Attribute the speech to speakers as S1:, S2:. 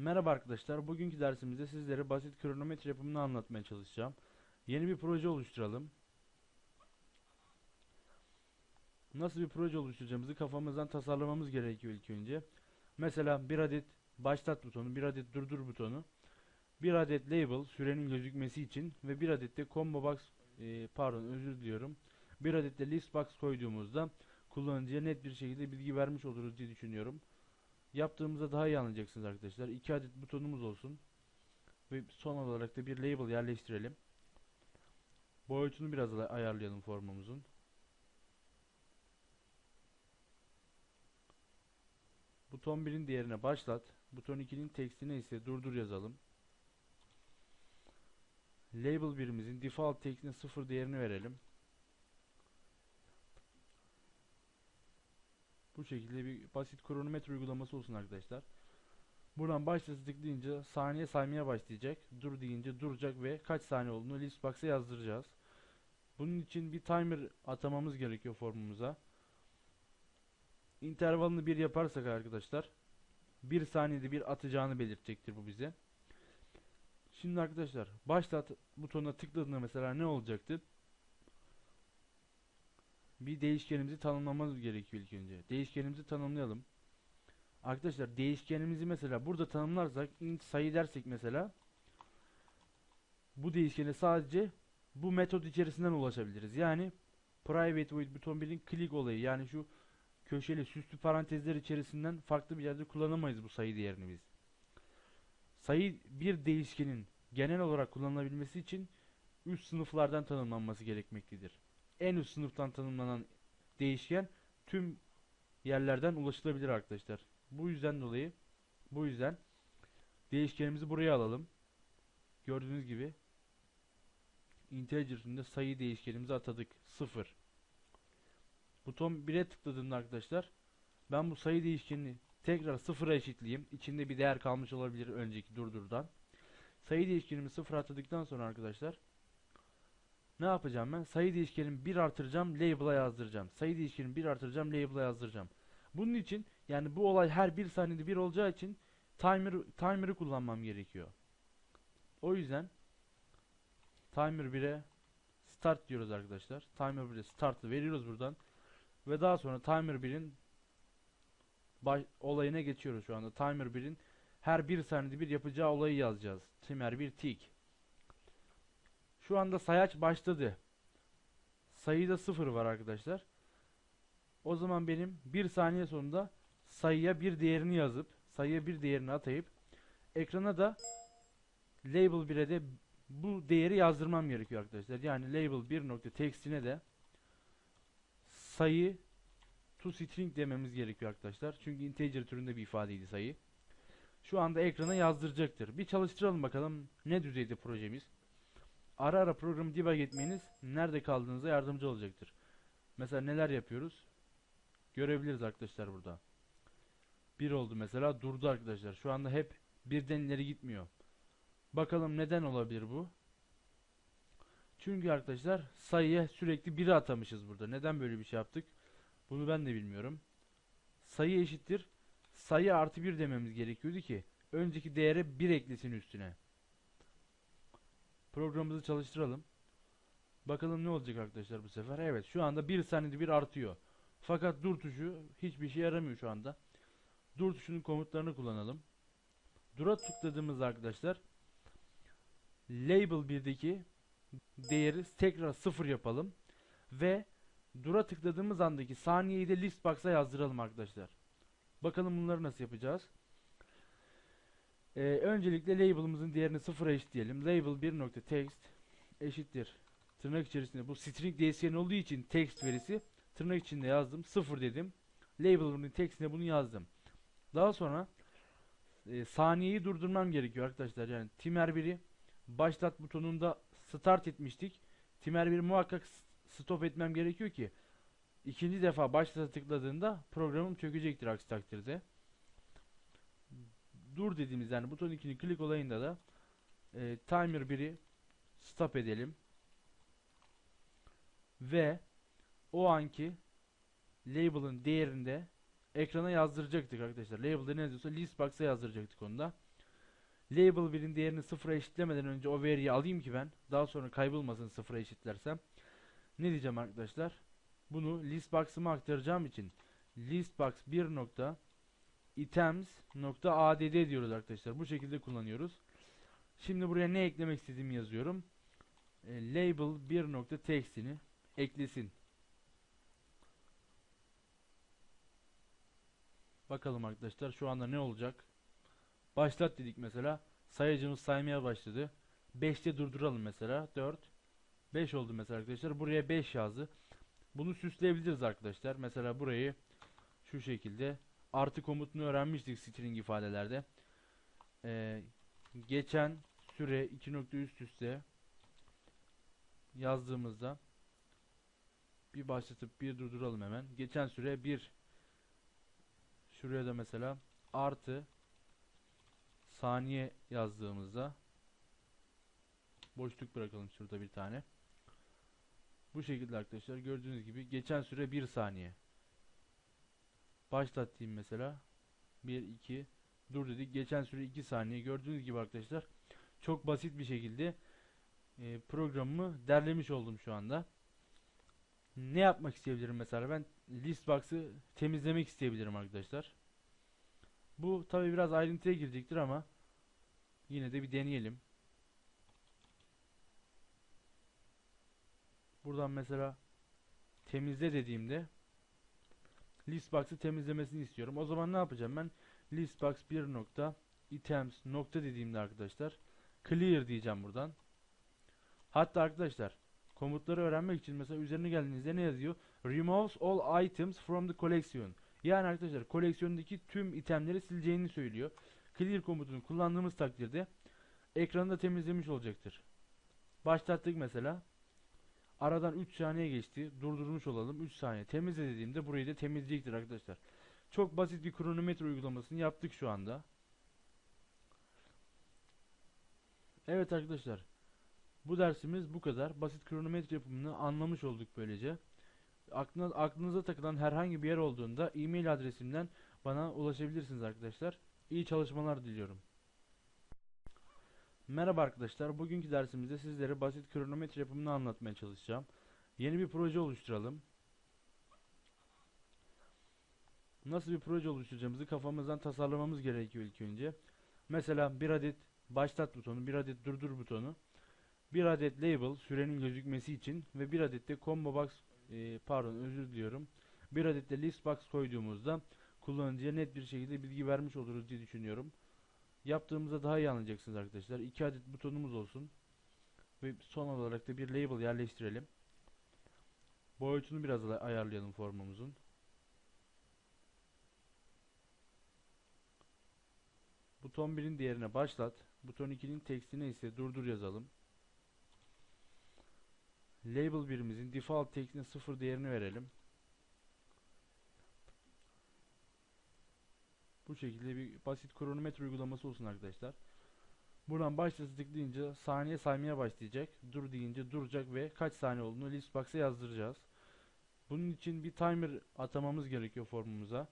S1: Merhaba arkadaşlar. Bugünkü dersimizde sizlere basit kronometre yapımını anlatmaya çalışacağım. Yeni bir proje oluşturalım. Nasıl bir proje oluşturacağımızı kafamızdan tasarlamamız gerekiyor ilk önce. Mesela bir adet başlat butonu, bir adet durdur butonu, bir adet label sürenin gözükmesi için ve bir adet de combo box e, pardon özür diliyorum. Bir adet de list box koyduğumuzda kullanıcıya net bir şekilde bilgi vermiş oluruz diye düşünüyorum. Yaptığımızda daha iyi anlayacaksınız arkadaşlar. İki adet butonumuz olsun. Ve son olarak da bir label yerleştirelim. Boyutunu biraz ayarlayalım formumuzun. Buton 1'in değerine başlat. Buton 2'nin tekstine ise durdur yazalım. Label birimizin default tekstine 0 değerini verelim. Bu şekilde bir basit kronometre uygulaması olsun arkadaşlar. Buradan başlası tıklayınca saniye saymaya başlayacak. Dur deyince duracak ve kaç saniye olduğunu listbox'a yazdıracağız. Bunun için bir timer atamamız gerekiyor formumuza. İntervalını bir yaparsak arkadaşlar bir saniyede bir atacağını belirtecektir bu bize. Şimdi arkadaşlar başlat butonuna tıkladığında mesela ne olacaktı? Bir değişkenimizi tanımlamamız gerekiyor ilk önce. Değişkenimizi tanımlayalım. Arkadaşlar değişkenimizi mesela burada tanımlarsak int sayı dersek mesela bu değişkene sadece bu metot içerisinden ulaşabiliriz. Yani private void buton 1'in click olayı yani şu köşeli süslü parantezler içerisinden farklı bir yerde kullanamayız bu sayı değerini biz. Sayı bir değişkenin genel olarak kullanılabilmesi için üst sınıflardan tanımlanması gerekmektedir en üst sınıftan tanımlanan değişken tüm yerlerden ulaşılabilir arkadaşlar. Bu yüzden dolayı bu yüzden değişkenimizi buraya alalım. Gördüğünüz gibi integer üstünde sayı değişkenimizi atadık. 0. Buton 1'e tıkladığımda arkadaşlar ben bu sayı değişkenini tekrar 0'a eşitleyeyim. İçinde bir değer kalmış olabilir önceki durdurdan. Sayı değişkenimi 0 atadıktan sonra arkadaşlar ne yapacağım ben? Sayı değişkenimi 1 artıracağım, label'a yazdıracağım. Sayı değişkenimi 1 artıracağım, label'a yazdıracağım. Bunun için yani bu olay her bir saniyede bir olacağı için timer timer'ı kullanmam gerekiyor. O yüzden timer 1'e start diyoruz arkadaşlar. Timer 1'e start'ı veriyoruz buradan. Ve daha sonra timer 1'in olayına geçiyoruz şu anda. Timer 1'in her bir saniyede bir yapacağı olayı yazacağız. Timer 1 tick. Şu anda sayaç başladı. Sayıda sıfır var arkadaşlar. O zaman benim bir saniye sonunda sayıya bir değerini yazıp sayıya bir değerini atayıp ekrana da label 1'e de bu değeri yazdırmam gerekiyor arkadaşlar. Yani label 1 nokta text'ine de sayı to string dememiz gerekiyor arkadaşlar. Çünkü integer türünde bir ifadeydi sayı. Şu anda ekrana yazdıracaktır. Bir çalıştıralım bakalım ne düzeyde projemiz ara ara programı debug etmeniz nerede kaldığınıza yardımcı olacaktır. Mesela neler yapıyoruz? Görebiliriz arkadaşlar burada. Bir oldu mesela durdu arkadaşlar. Şu anda hep birden ileri gitmiyor. Bakalım neden olabilir bu? Çünkü arkadaşlar sayıya sürekli 1'i atamışız burada. Neden böyle bir şey yaptık? Bunu ben de bilmiyorum. Sayı eşittir. Sayı artı 1 dememiz gerekiyordu ki önceki değere 1 eklesin üstüne. Programımızı çalıştıralım. Bakalım ne olacak arkadaşlar bu sefer. Evet şu anda bir saniyede bir artıyor. Fakat dur tuşu hiçbir şey yaramıyor şu anda. Dur tuşunun komutlarını kullanalım. Dura tıkladığımızda arkadaşlar label 1'deki değeri tekrar sıfır yapalım. Ve dura tıkladığımız andaki saniyeyi de list box'a yazdıralım arkadaşlar. Bakalım bunları nasıl yapacağız. Ee, öncelikle label'ımızın değerini sıfıra eşitleyelim. Label 1.text eşittir. Tırnak içerisinde bu string değişken olduğu için text verisi tırnak içinde yazdım. Sıfır dedim. Label'ın textine bunu yazdım. Daha sonra e, saniyeyi durdurmam gerekiyor arkadaşlar. Yani timer 1'i başlat butonunda start etmiştik. Timer 1'i muhakkak stop etmem gerekiyor ki ikinci defa başlata tıkladığında programım çökecektir aksi takdirde dur dediğimiz yani buton 2'nin klik olayında da e, timer 1'i stop edelim. Ve o anki label'ın değerinde ekrana yazdıracaktık arkadaşlar. Label'da ne yazıyorsa list box'a yazdıracaktık onu da. Label 1'in değerini sıfıra eşitlemeden önce o veriyi alayım ki ben daha sonra kaybolmasın sıfıra eşitlersem. Ne diyeceğim arkadaşlar? Bunu listbox'ıma aktaracağım için listbox 1 nokta items nokta add diyoruz arkadaşlar. Bu şekilde kullanıyoruz. Şimdi buraya ne eklemek istediğimi yazıyorum. E, label 1 nokta text'ini eklesin. Bakalım arkadaşlar şu anda ne olacak? Başlat dedik mesela. Sayacımız saymaya başladı. 5'te durduralım mesela. 4 5 oldu mesela arkadaşlar. Buraya 5 yazdı. Bunu süsleyebiliriz arkadaşlar. Mesela burayı şu şekilde artı komutunu öğrenmiştik string ifadelerde. Ee, geçen süre 2 nokta üst üste yazdığımızda bir başlatıp bir durduralım hemen. Geçen süre 1 şuraya da mesela artı saniye yazdığımızda boşluk bırakalım şurada bir tane. Bu şekilde arkadaşlar gördüğünüz gibi geçen süre 1 saniye. Başlat diyeyim mesela. 1 2 dur dedik. Geçen süre 2 saniye. Gördüğünüz gibi arkadaşlar çok basit bir şekilde e, programımı derlemiş oldum şu anda. Ne yapmak isteyebilirim mesela ben listbox'ı temizlemek isteyebilirim arkadaşlar. Bu tabi biraz ayrıntıya girecektir ama yine de bir deneyelim. Buradan mesela temizle dediğimde listbox'ı temizlemesini istiyorum. O zaman ne yapacağım ben? listbox 1 nokta items nokta dediğimde arkadaşlar clear diyeceğim buradan. Hatta arkadaşlar komutları öğrenmek için mesela üzerine geldiğinizde ne yazıyor? Removes all items from the collection. Yani arkadaşlar koleksiyondaki tüm itemleri sileceğini söylüyor. Clear komutunu kullandığımız takdirde ekranı da temizlemiş olacaktır. Başlattık mesela. Aradan 3 saniye geçti. Durdurmuş olalım. 3 saniye. Temizle dediğimde burayı da temizleyecektir arkadaşlar. Çok basit bir kronometre uygulamasını yaptık şu anda. Evet arkadaşlar. Bu dersimiz bu kadar. Basit kronometre yapımını anlamış olduk böylece. Aklına, aklınıza takılan herhangi bir yer olduğunda e-mail adresimden bana ulaşabilirsiniz arkadaşlar. İyi çalışmalar diliyorum. Merhaba arkadaşlar. Bugünkü dersimizde sizlere basit kronometre yapımını anlatmaya çalışacağım. Yeni bir proje oluşturalım. Nasıl bir proje oluşturacağımızı kafamızdan tasarlamamız gerekiyor ilk önce. Mesela bir adet başlat butonu, bir adet durdur butonu, bir adet label sürenin gözükmesi için ve bir adet de combo box e, pardon özür diliyorum. Bir adet de list box koyduğumuzda kullanıcıya net bir şekilde bilgi vermiş oluruz diye düşünüyorum. Yaptığımızda daha iyi anlayacaksınız arkadaşlar. İki adet butonumuz olsun. Ve son olarak da bir label yerleştirelim. Boyutunu biraz ayarlayalım formumuzun. Buton 1'in değerine başlat. Buton 2'nin tekstine ise durdur yazalım. Label birimizin default tekstine 0 değerini verelim. Bu şekilde bir basit kronometre uygulaması olsun arkadaşlar. Buradan başlası tıklayınca saniye saymaya başlayacak. Dur deyince duracak ve kaç saniye olduğunu listbox'a yazdıracağız. Bunun için bir timer atamamız gerekiyor formumuza.